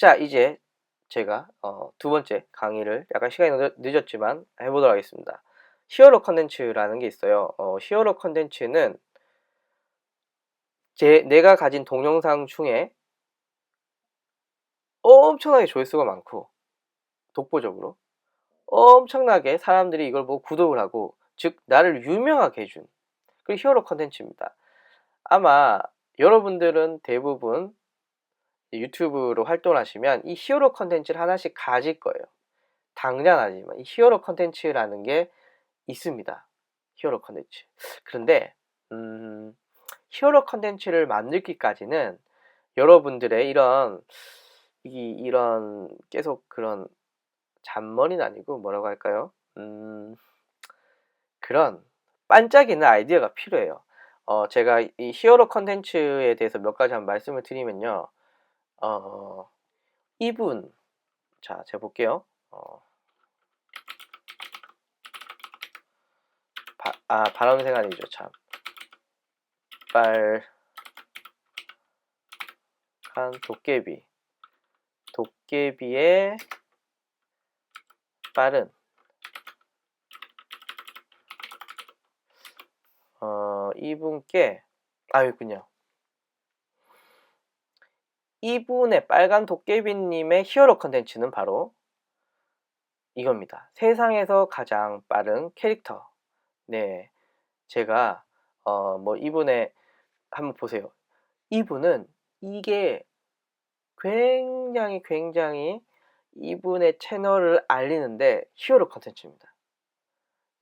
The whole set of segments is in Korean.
자, 이제 제가 어, 두 번째 강의를 약간 시간이 늦- 늦었지만 해보도록 하겠습니다. 히어로 컨텐츠라는 게 있어요. 어, 히어로 컨텐츠는 제 내가 가진 동영상 중에 엄청나게 조회수가 많고 독보적으로 엄청나게 사람들이 이걸 보고 구독을 하고 즉 나를 유명하게 해준 그 히어로 컨텐츠입니다. 아마 여러분들은 대부분 유튜브로 활동하시면 이 히어로 컨텐츠를 하나씩 가질 거예요. 당연하지만 이 히어로 컨텐츠라는 게 있습니다. 히어로 컨텐츠. 그런데 음, 히어로 컨텐츠를 만들기까지는 여러분들의 이런 이, 이런 계속 그런 잔머리는 아니고 뭐라고 할까요? 음, 그런 반짝이는 아이디어가 필요해요. 어, 제가 이 히어로 컨텐츠에 대해서 몇 가지 한번 말씀을 드리면요. 어, 이분, 자, 제가 볼게요. 어, 바, 아, 바람생 아니죠, 참. 빨간 도깨비. 도깨비의 빠른 어, 이분께 아 여기군요. 이분의 빨간 도깨비님의 히어로 컨텐츠는 바로 이겁니다. 세상에서 가장 빠른 캐릭터. 네, 제가 어, 뭐 이분의 한번 보세요. 이분은 이게 굉장히 굉장히 이분의 채널을 알리는데 히어로 컨텐츠입니다.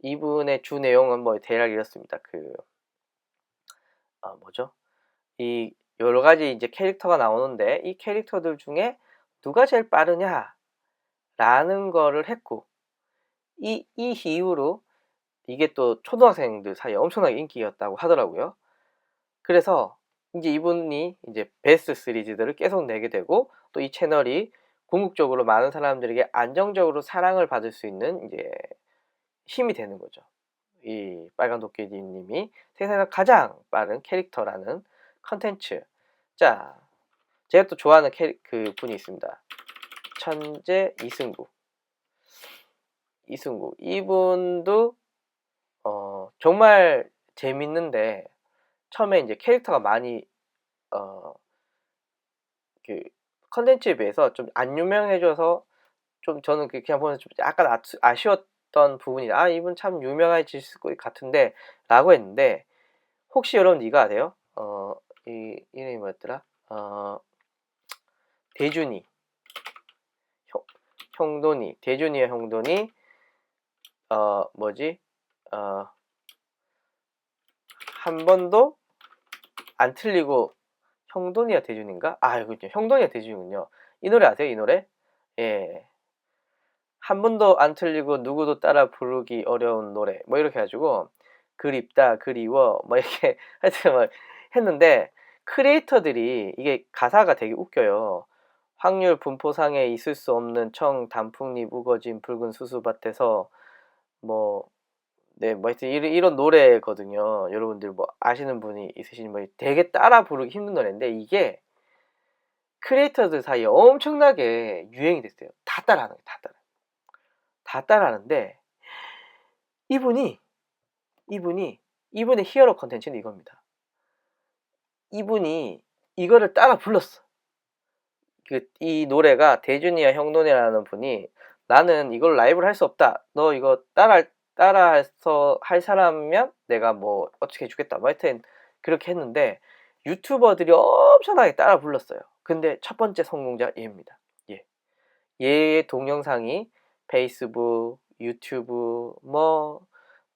이분의 주 내용은 뭐 대략 이렇습니다. 그 어, 뭐죠? 이 여러 가지 이제 캐릭터가 나오는데 이 캐릭터들 중에 누가 제일 빠르냐? 라는 거를 했고 이, 이 이후로 이게 또 초등학생들 사이에 엄청나게 인기였다고 하더라고요. 그래서 이제 이분이 이제 베스트 시리즈들을 계속 내게 되고 또 이 채널이 궁극적으로 많은 사람들에게 안정적으로 사랑을 받을 수 있는 이제 힘이 되는 거죠. 이 빨간 도깨비님이 세상에서 가장 빠른 캐릭터라는 컨텐츠. 자, 제가 또 좋아하는 캐, 그 분이 있습니다. 천재 이승구. 이승구. 이분도 어, 정말 재밌는데 처음에 이제 캐릭터가 많이 어, 그 컨텐츠에 비해서 좀 안 유명해져서 좀 저는 그 그냥 보면서 좀 약간 아, 아쉬웠던 부분이 아 이분 참 유명해질 것 같은데 라고 했는데 혹시 여러분 이거 아세요? 어, 이 이름이 뭐였더라? 어, 대준이 형, 형돈이 대준이의 형돈이 어 뭐지 어, 한 번도 안 틀리고 형돈이야 대준인가? 아, 이거죠. 형돈이야 대준이군요. 이 노래 아세요? 이 노래? 예. 한 번도 안 틀리고 누구도 따라 부르기 어려운 노래. 뭐 이렇게 해가지고 그립다, 그리워, 뭐 이렇게 하여튼 뭐 했는데 크리에이터들이 이게 가사가 되게 웃겨요. 확률 분포상에 있을 수 없는 청 단풍잎 우거진 붉은 수수밭에서 뭐 네, 뭐 하여튼 이런, 이런 노래거든요. 여러분들 뭐 아시는 분이 있으시면 뭐 되게 따라 부르기 힘든 노래인데 이게 크리에이터들 사이에 엄청나게 유행이 됐어요. 다 따라하는 거예요. 다 따라. 다 따라하는데 이분이 이분이 이분의 히어로 컨텐츠는 이겁니다. 이분이 이거를 따라 불렀어. 그 이 노래가 대준이와 형돈이라는 분이 나는 이걸 라이브를 할 수 없다. 너 이거 따라 따라해서 할 사람이면 내가 뭐 어떻게 해주겠다. 뭐 하여튼 그렇게 했는데 유튜버들이 엄청나게 따라 불렀어요. 근데 첫 번째 성공자 얘입니다. 예. 얘의 동영상이 페이스북, 유튜브, 뭐,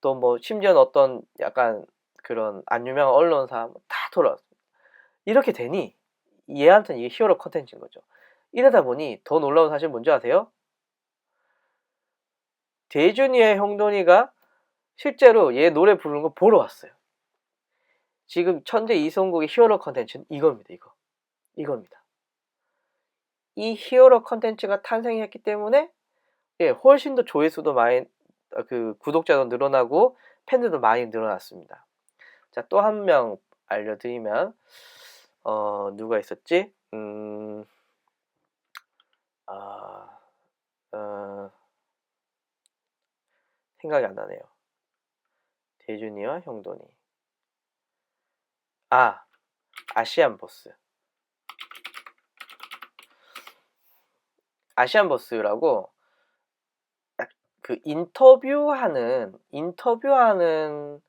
또 뭐, 심지어는 어떤 약간 그런 안 유명한 언론사 뭐다 돌아왔습니다. 이렇게 되니 얘한테는 이게 히어로 컨텐츠인 거죠. 이러다 보니 더 놀라운 사실 뭔지 아세요? 대준이의 형돈이가 실제로 얘 노래 부르는 거 보러 왔어요. 지금 천재 이성국의 히어로 컨텐츠는 이겁니다. 이거. 이겁니다. 이 히어로 컨텐츠가 탄생했기 때문에 예, 훨씬 더 조회수도 많이 그 구독자도 늘어나고 팬들도 많이 늘어났습니다. 자, 또 한 명 알려드리면 어, 누가 있었지? 음, 아, 어, 생각이 안 나네요. 대준이와 형돈이. 아, 아시안 버스. 아시안 버스라고 그 인터뷰하는 인터뷰하는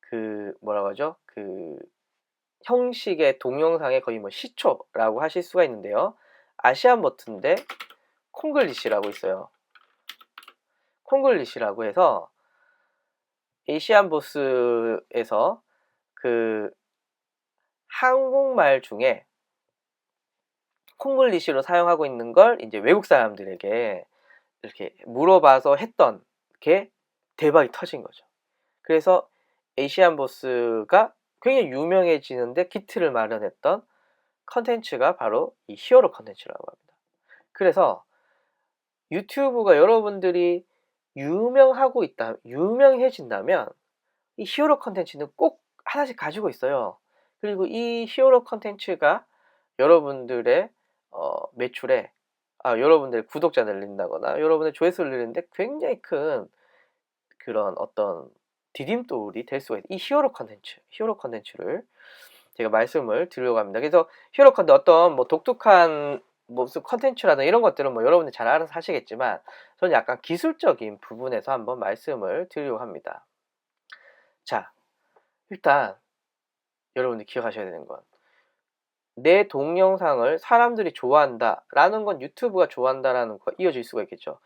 그 뭐라고 하죠? 그 형식의 동영상의 거의 뭐 시초라고 하실 수가 있는데요. 아시안 버튼인데 콩글리시라고 있어요. 콩글리시라고 해서 에이시안 보스에서 그 한국말 중에 콩글리시로 사용하고 있는 걸 이제 외국 사람들에게 이렇게 물어봐서 했던 게 대박이 터진 거죠. 그래서 에이시안 보스가 굉장히 유명해지는데 기틀을 마련했던 컨텐츠가 바로 이 히어로 컨텐츠라고 합니다. 그래서 유튜브가 여러분들이 유명하고 있다, 유명해진다면 이 히어로 컨텐츠는 꼭 하나씩 가지고 있어요. 그리고 이 히어로 컨텐츠가 여러분들의 어, 매출에 아, 여러분들 구독자 늘린다거나 여러분의 조회수를 늘리는데 굉장히 큰 그런 어떤 디딤돌이 될 수가 있다. 이 히어로 컨텐츠, 히어로 컨텐츠를 제가 말씀을 드리려고 합니다. 그래서 히어로 컨텐츠 어떤 뭐 독특한 무슨 컨텐츠라든 이런 것들은 뭐 여러분들 잘 알아서 하시겠지만 저는 약간 기술적인 부분에서 한번 말씀을 드리려고 합니다. 자, 일단 여러분들 기억하셔야 되는 건 내 동영상을 사람들이 좋아한다 라는 건 유튜브가 좋아한다라는 거 이어질 수가 있겠죠.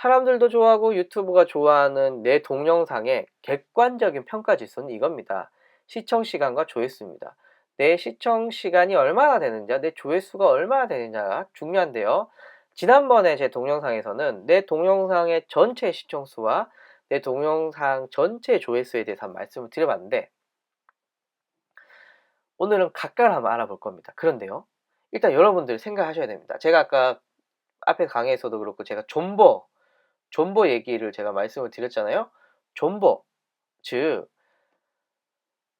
사람들도 좋아하고 유튜브가 좋아하는 내 동영상의 객관적인 평가 지수는 이겁니다. 시청 시간과 조회수입니다. 내 시청 시간이 얼마나 되느냐, 내 조회수가 얼마나 되느냐가 중요한데요. 지난번에 제 동영상에서는 내 동영상의 전체 시청수와 내 동영상 전체 조회수에 대해서 말씀을 드려봤는데 오늘은 각각을 한번 알아볼 겁니다. 그런데요. 일단 여러분들 생각하셔야 됩니다. 제가 아까 앞에 강의에서도 그렇고 제가 존버, 존버 얘기를 제가 말씀을 드렸잖아요. 존버, 즉,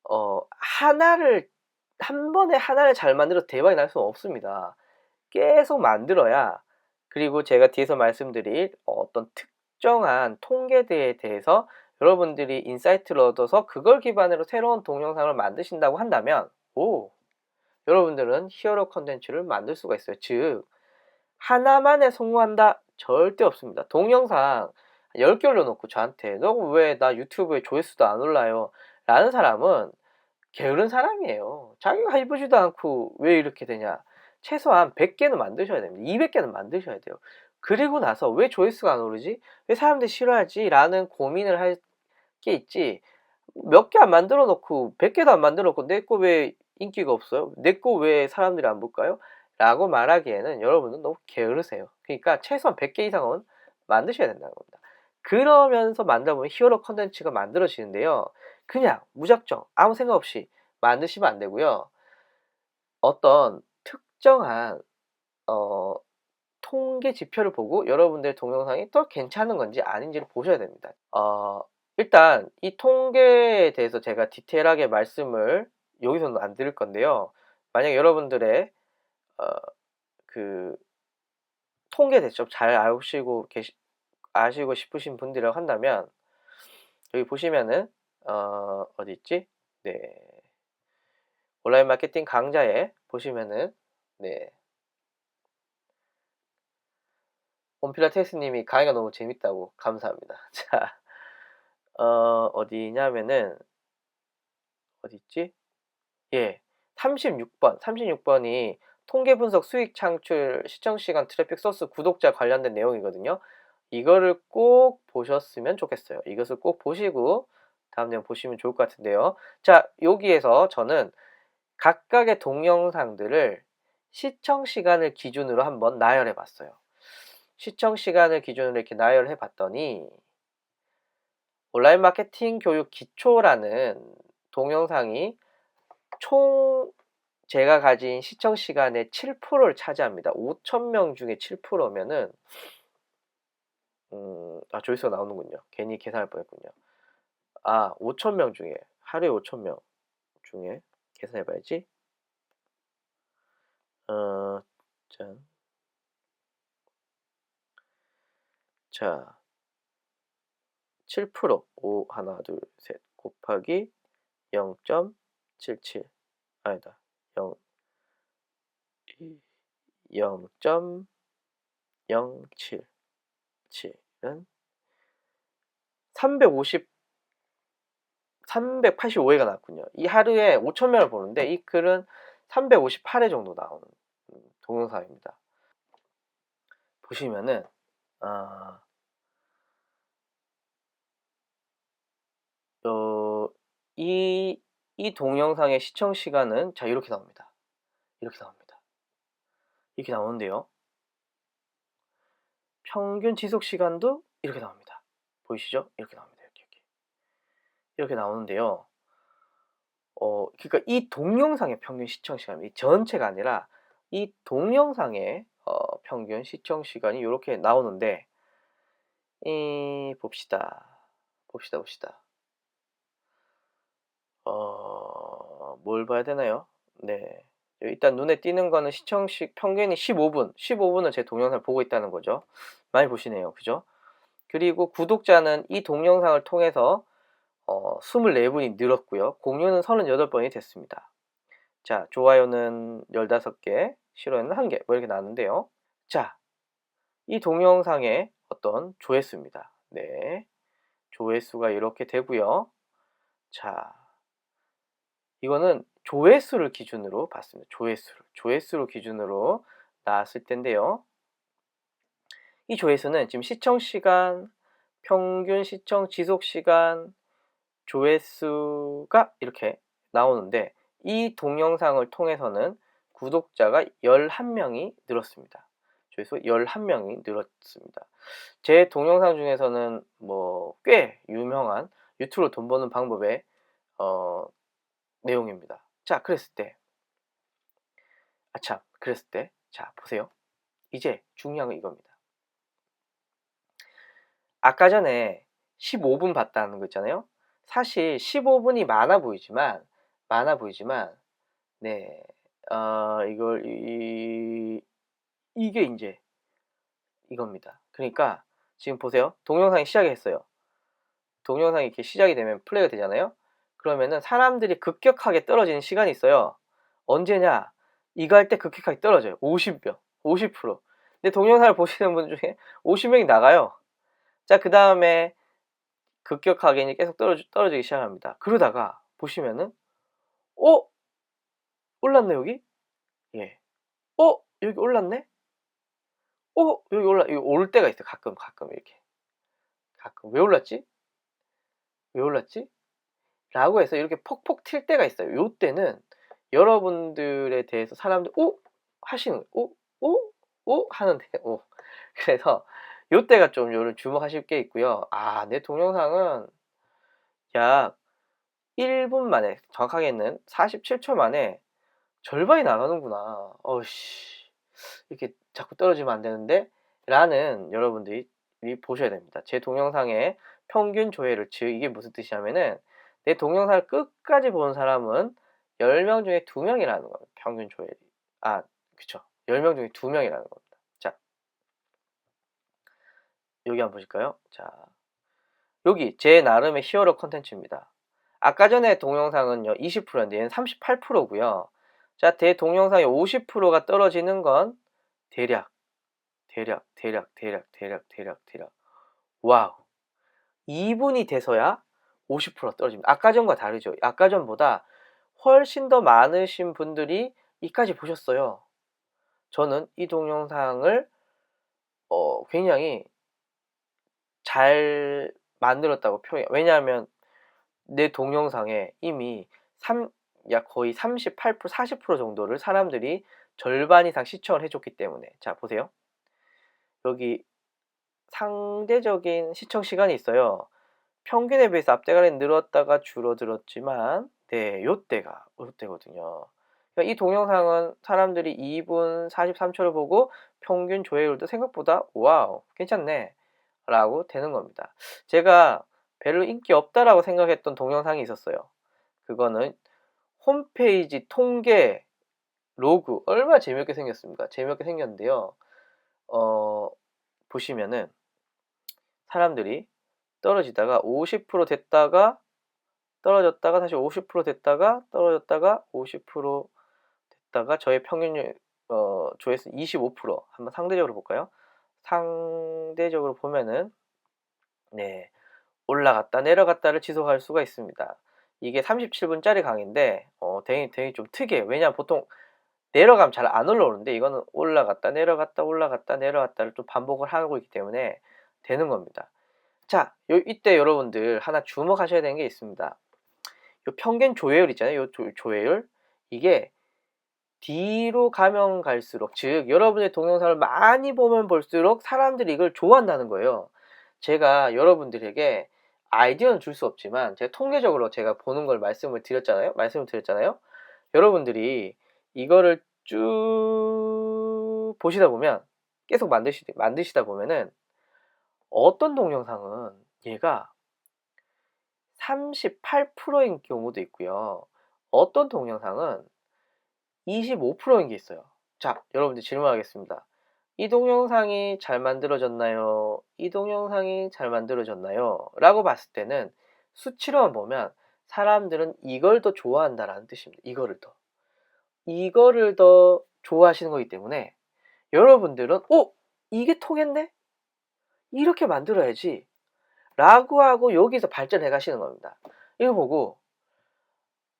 어, 하나를, 한 번에 하나를 잘 만들어 대박이 날 수는 없습니다. 계속 만들어야, 그리고 제가 뒤에서 말씀드릴 어떤 특정한 통계대에 대해서 여러분들이 인사이트를 얻어서 그걸 기반으로 새로운 동영상을 만드신다고 한다면 오 여러분들은 히어로 컨텐츠를 만들 수가 있어요. 즉 하나만에 성공한다 절대 없습니다. 동영상 10개 올려놓고 저한테 너 왜 나 유튜브에 조회수도 안 올라요? 라는 사람은 게으른 사람이에요. 자기가 해보지도 않고 왜 이렇게 되냐? 최소한 100개는 만드셔야 됩니다. 200개는 만드셔야 돼요. 그리고 나서 왜 조회수가 안 오르지? 왜 사람들이 싫어하지? 라는 고민을 할 게 있지. 몇 개 안 만들어 놓고 100개도 안 만들어 놓고 내 거 왜 인기가 없어요? 내 거 왜 사람들이 안 볼까요? 라고 말하기에는 여러분은 너무 게으르세요. 그러니까 최소한 100개 이상은 만드셔야 된다는 겁니다. 그러면서 만들다 보면 히어로 컨텐츠가 만들어지는데요. 그냥 무작정 아무 생각 없이 만드시면 안 되고요. 어떤 특정한 어, 통계 지표를 보고 여러분들 동영상이 또 괜찮은 건지 아닌지를 보셔야 됩니다. 어, 일단 이 통계에 대해서 제가 디테일하게 말씀을 여기서는 안 드릴 건데요. 만약 여러분들의 어, 그 통계 대체 잘 아시고 계시 아시고 싶으신 분들이라고 한다면 여기 보시면은 어, 어디 있지? 네. 온라인 마케팅 강좌에 보시면은 네. 온필라테스님이 강의가 너무 재밌다고 감사합니다. 자, 어, 어디냐면은 어디 있지? 예, 36번, 36번이 통계 분석 수익 창출 시청 시간 트래픽 소스 구독자 관련된 내용이거든요. 이거를 꼭 보셨으면 좋겠어요. 이것을 꼭 보시고 다음 내용 보시면 좋을 것 같은데요. 자, 여기에서 저는 각각의 동영상들을 시청 시간을 기준으로 한번 나열해 봤어요. 시청 시간을 기준으로 이렇게 나열해 봤더니 온라인 마케팅 교육 기초라는 동영상이 총 제가 가진 시청 시간의 7%를 차지합니다. 5,000명 중에 7%면은 음, 아, 조회수가 나오는군요. 괜히 계산할 뻔했군요. 아, 5,000명 중에 하루에 5,000명 중에 계산해 봐야지. 어, 짠. 자, 7% 5 하나 둘 셋 곱하기 0.77 아니다 0 0.07 7은 350 385회가 나왔군요. 이 하루에 5,000명을 보는데 이 글은 358회 정도 나오는 동영상입니다. 보시면은 아, 어, 이, 이 동영상의 시청 시간은 자 이렇게 나옵니다. 이렇게 나옵니다. 이렇게 나오는데요. 평균 지속 시간도 이렇게 나옵니다. 보이시죠? 이렇게 나옵니다. 이렇게 이렇게, 이렇게 나오는데요. 어, 그러니까 이 동영상의 평균 시청 시간이 전체가 아니라 이 동영상의 어, 평균 시청 시간이 이렇게 나오는데 이 봅시다. 봅시다. 봅시다. 어, 뭘 봐야 되나요? 네. 일단 눈에 띄는 거는 시청시 평균이 15분, 15분은 제 동영상을 보고 있다는 거죠. 많이 보시네요. 그죠? 그리고 구독자는 이 동영상을 통해서 어, 24분이 늘었고요. 공유는 38번이 됐습니다. 자, 좋아요는 15개, 싫어요는 1개, 뭐 이렇게 나왔는데요. 자, 이 동영상의 어떤 조회수입니다. 네. 조회수가 이렇게 되고요. 자, 이거는 조회수를 기준으로 봤습니다. 조회수를. 조회수로 기준으로 나왔을 텐데요. 이 조회수는 지금 시청 시간, 평균 시청 지속 시간, 조회수가 이렇게 나오는데 이 동영상을 통해서는 구독자가 11명이 늘었습니다. 조회수 11명이 늘었습니다. 제 동영상 중에서는 뭐 꽤 유명한 유튜브로 돈 버는 방법의 어, 내용입니다. 자, 그랬을 때, 아참, 그랬을 때, 자, 보세요. 이제 중요한 건 이겁니다. 아까 전에 15분 봤다는 거 있잖아요. 사실 15분이 많아 보이지만, 많아 보이지만, 네, 어, 이걸, 이, 이게 이제 이겁니다. 그러니까 지금 보세요. 동영상이 시작이 했어요. 동영상이 이렇게 시작이 되면 플레이가 되잖아요. 그러면은 사람들이 급격하게 떨어지는 시간이 있어요. 언제냐? 이거 할 때 급격하게 떨어져요. 50명, 50%. 근데 동영상을 보시는 분 중에 50명이 나가요. 자, 그 다음에 급격하게 계속 떨어지, 떨어지기 시작합니다. 그러다가 보시면은, 어? 올랐네, 여기? 예. 어? 여기 올랐네? 어? 여기 올라, 여기 올 때가 있어요. 가끔, 가끔 이렇게. 가끔. 왜 올랐지? 왜 올랐지? 라고 해서 이렇게 퍽퍽 튈 때가 있어요. 요 때는 여러분들에 대해서 사람들 오 하시는 오오오 하는데 오 그래서 요 때가 좀 요를 주목하실 게 있고요. 아, 내 동영상은 약 1분 만에 정확하게는 47초 만에 절반이 나가는구나. 어씨 이렇게 자꾸 떨어지면 안 되는데 라는 여러분들이 보셔야 됩니다. 제 동영상의 평균 조회를 즉 이게 무슨 뜻이냐면은 내 동영상을 끝까지 본 사람은 10명 중에 2명이라는 겁니다. 평균 조회율이. 아, 그쵸. 10명 중에 2명이라는 겁니다. 자. 여기 한번 보실까요? 자. 여기 제 나름의 히어로 컨텐츠입니다. 아까 전에 동영상은요, 20%였는데 얘는 38%고요. 자, 대 동영상의 50%가 떨어지는 건 대략, 대략, 대략, 대략, 대략, 대략, 대략. 와우. 2분이 돼서야 50% 떨어집니다. 아까 전과 다르죠. 아까 전보다 훨씬 더 많으신 분들이 이까지 보셨어요. 저는 이 동영상을 어, 굉장히 잘 만들었다고 표현. 왜냐하면 내 동영상에 이미 3, 약 거의 38%, 40% 정도를 사람들이 절반 이상 시청을 해줬기 때문에. 자, 보세요. 여기 상대적인 시청 시간이 있어요. 평균에 비해서 앞대가리 늘었다가 줄어들었지만 네, 요때가 요때거든요. 그러니까 이 동영상은 사람들이 2분 43초를 보고 평균 조회율도 생각보다 와우 괜찮네 라고 되는 겁니다. 제가 별로 인기 없다라고 생각했던 동영상이 있었어요. 그거는 홈페이지 통계 로그 얼마나 재미없게 생겼습니까? 재미없게 생겼는데요. 어, 보시면은 사람들이 떨어지다가 50% 됐다가 떨어졌다가 다시 50% 됐다가 떨어졌다가 50% 됐다가 저의 평균 어, 조회수 25% 한번 상대적으로 볼까요? 상대적으로 보면은 네 올라갔다 내려갔다를 지속할 수가 있습니다. 이게 37분짜리 강의인데 어, 되게 되게 좀 특이해요. 왜냐하면 보통 내려가면 잘 안 올라오는데 이거는 올라갔다 내려갔다 올라갔다 내려갔다를 좀 반복을 하고 있기 때문에 되는 겁니다. 자, 요, 이때 여러분들 하나 주목하셔야 되는 게 있습니다. 요 평균 조회율 있잖아요. 요 조, 조회율 이게 뒤로 가면 갈수록 즉 여러분의 동영상을 많이 보면 볼수록 사람들이 이걸 좋아한다는 거예요. 제가 여러분들에게 아이디어는 줄 수 없지만 제가 통계적으로 제가 보는 걸 말씀을 드렸잖아요. 말씀을 드렸잖아요. 여러분들이 이거를 쭉 보시다 보면 계속 만드시, 만드시다 보면은 어떤 동영상은 얘가 38%인 경우도 있고요. 어떤 동영상은 25%인 게 있어요. 자, 여러분들 질문하겠습니다. 이 동영상이 잘 만들어졌나요? 이 동영상이 잘 만들어졌나요? 라고 봤을 때는 수치로만 보면 사람들은 이걸 더 좋아한다라는 뜻입니다. 이거를 더. 이거를 더 좋아하시는 거기 때문에 여러분들은 어? 이게 통했네? 이렇게 만들어야지 라고 하고 여기서 발전해 가시는 겁니다. 이거 보고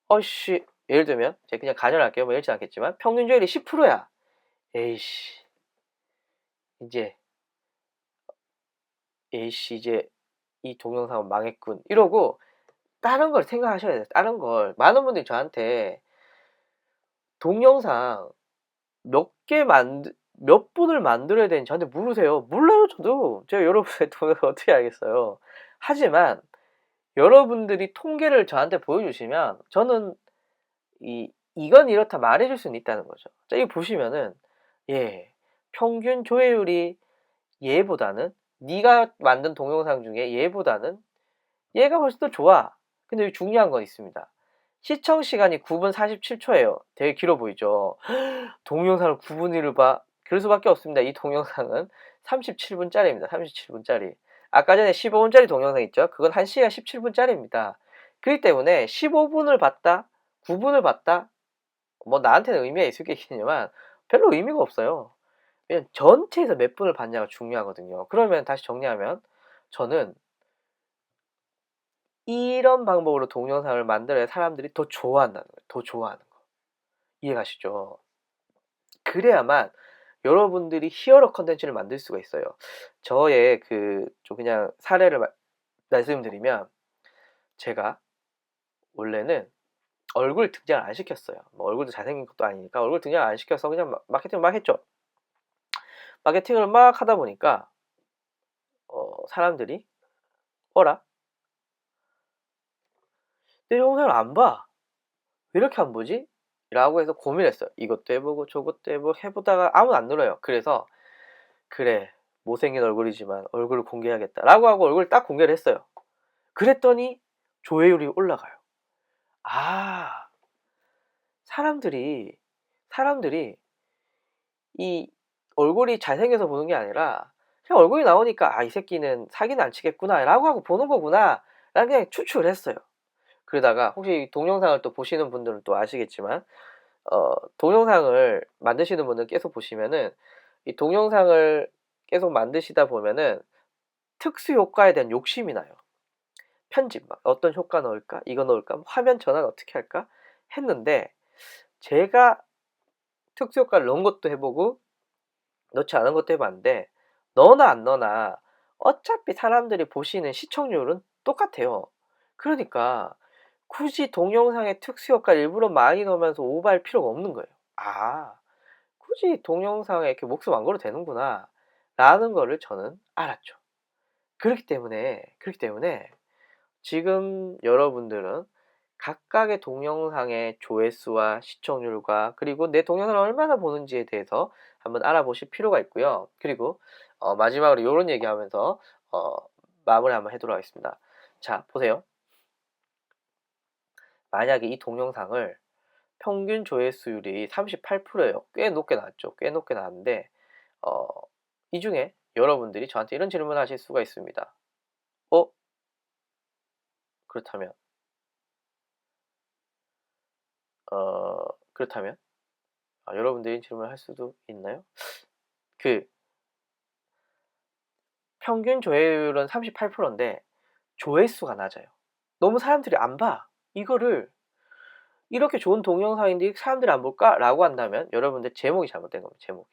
어씨 예를 들면 제가 그냥 가정할게요. 뭐 이렇지 않겠지만 평균 조율이 10%야. 에이씨 이제 에이씨 이제 이 동영상은 망했군 이러고 다른 걸 생각하셔야 돼요. 다른 걸 많은 분들이 저한테 동영상 몇 개 만들 몇 분을 만들어야 되는지 저한테 물으세요. 몰라요, 저도. 제가 여러분의 돈을 어떻게 알겠어요. 하지만 여러분들이 통계를 저한테 보여주시면 저는 이 이건 이렇다 말해줄 수는 있다는 거죠. 자, 이거 보시면은 예 평균 조회율이 얘보다는 네가 만든 동영상 중에 얘보다는 얘가 훨씬 더 좋아. 근데 여기 중요한 건 있습니다. 시청 시간이 9분 47초예요. 되게 길어 보이죠? 동영상을 9분 1을 봐. 그럴 수밖에 없습니다. 이 동영상은 37분짜리입니다. 37분짜리. 아까 전에 15분짜리 동영상 있죠? 그건 1시간 17분짜리입니다. 그렇기 때문에 15분을 봤다, 9분을 봤다, 뭐 나한테는 의미가 있을 게 있겠지만 별로 의미가 없어요. 왜냐면 전체에서 몇 분을 봤냐가 중요하거든요. 그러면 다시 정리하면 저는 이런 방법으로 동영상을 만들어야 사람들이 더 좋아한다는 거예요. 더 좋아하는 거. 이해가시죠? 그래야만 여러분들이 히어로 컨텐츠를 만들 수가 있어요. 저의 그, 좀 그냥 사례를 마, 말씀드리면, 제가 원래는 얼굴 등장을 안 시켰어요. 뭐 얼굴도 잘생긴 것도 아니니까 얼굴 등장 안 시켜서 그냥 마케팅을 막 했죠. 마케팅을 막 하다 보니까, 어, 사람들이, 어라? 내 영상을 안 봐. 왜 이렇게 안 보지? 라고 해서 고민했어요. 이것도 해보고 저것도 해보고 해보다가 아무도 안 늘어요. 그래서 그래 못생긴 얼굴이지만 얼굴을 공개해야겠다 라고 하고 얼굴을 딱 공개를 했어요. 그랬더니 조회율이 올라가요. 아 사람들이 사람들이 이 얼굴이 잘생겨서 보는 게 아니라 그냥 얼굴이 나오니까 아 이 새끼는 사기는 안 치겠구나 라고 하고 보는 거구나 라는 그냥 추측을 했어요. 그러다가 혹시 동영상을 또 보시는 분들은 또 아시겠지만 어, 동영상을 만드시는 분들 계속 보시면은 이 동영상을 계속 만드시다 보면은 특수 효과에 대한 욕심이 나요. 편집 막 어떤 효과 넣을까? 이거 넣을까? 화면 전환 어떻게 할까? 했는데 제가 특수 효과를 넣은 것도 해보고 넣지 않은 것도 해봤는데 넣어나 안 넣어나 어차피 사람들이 보시는 시청률은 똑같아요. 그러니까 굳이 동영상의 특수효과 일부러 많이 넣으면서 오버할 필요가 없는 거예요. 아, 굳이 동영상에 이렇게 목숨 안 걸어도 되는구나. 라는 거를 저는 알았죠. 그렇기 때문에, 그렇기 때문에 지금 여러분들은 각각의 동영상의 조회수와 시청률과 그리고 내 동영상을 얼마나 보는지에 대해서 한번 알아보실 필요가 있고요. 그리고 어, 마지막으로 이런 얘기하면서 어, 마무리 한번 해도록 하겠습니다. 자, 보세요. 만약에 이 동영상을 평균 조회수율이 38%예요. 꽤 높게 나왔죠. 꽤 높게 나왔는데 어, 이 중에 여러분들이 저한테 이런 질문을 하실 수가 있습니다. 그렇다면 어 그렇다면 아, 여러분들이 질문을 할 수도 있나요? 그 평균 조회율은 38%인데 조회수가 낮아요. 너무 사람들이 안 봐. 이거를 이렇게 좋은 동영상인데 사람들이 안 볼까? 라고 한다면 여러분들 제목이 잘못된 겁니다. 제목이.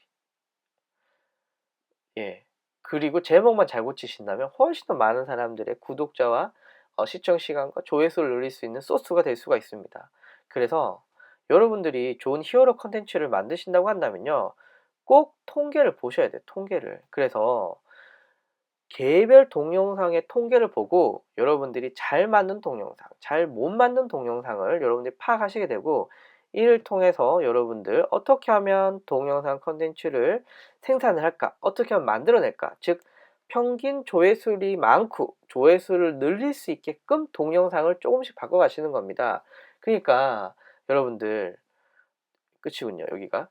예. 그리고 제목만 잘 고치신다면 훨씬 더 많은 사람들의 구독자와 어, 시청 시간과 조회수를 늘릴 수 있는 소스가 될 수가 있습니다. 그래서 여러분들이 좋은 히어로 컨텐츠를 만드신다고 한다면요. 꼭 통계를 보셔야 돼요. 통계를. 그래서 개별 동영상의 통계를 보고 여러분들이 잘 맞는 동영상, 잘 못 맞는 동영상을 여러분들이 파악하시게 되고 이를 통해서 여러분들 어떻게 하면 동영상 컨텐츠를 생산을 할까? 어떻게 하면 만들어낼까? 즉 평균 조회수이 많고 조회수를 늘릴 수 있게끔 동영상을 조금씩 바꿔가시는 겁니다. 그러니까 여러분들 끝이군요. 여기가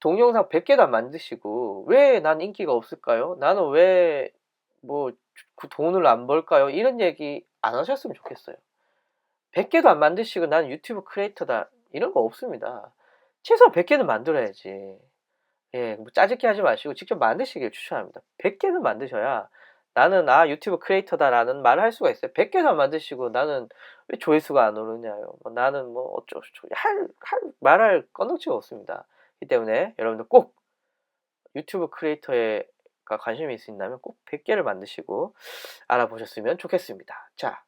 동영상 100개도 안 만드시고 왜 난 인기가 없을까요? 나는 왜 뭐 돈을 안 벌까요? 이런 얘기 안 하셨으면 좋겠어요. 100개도 안 만드시고 나는 유튜브 크리에이터다 이런 거 없습니다. 최소 100개는 만들어야지. 예, 뭐 짜증게 하지 마시고 직접 만드시길 추천합니다. 100개는 만드셔야 나는 아 유튜브 크리에이터다라는 말을 할 수가 있어요. 100개도 안 만드시고 나는 왜 조회수가 안 오르냐요. 뭐 나는 뭐 어쩌고 할, 할 말할 건덕지가 없습니다. 이 때문에 여러분들 꼭 유튜브 크리에이터가 관심이 있으신다면 꼭 100개를 만드시고 알아보셨으면 좋겠습니다. 자,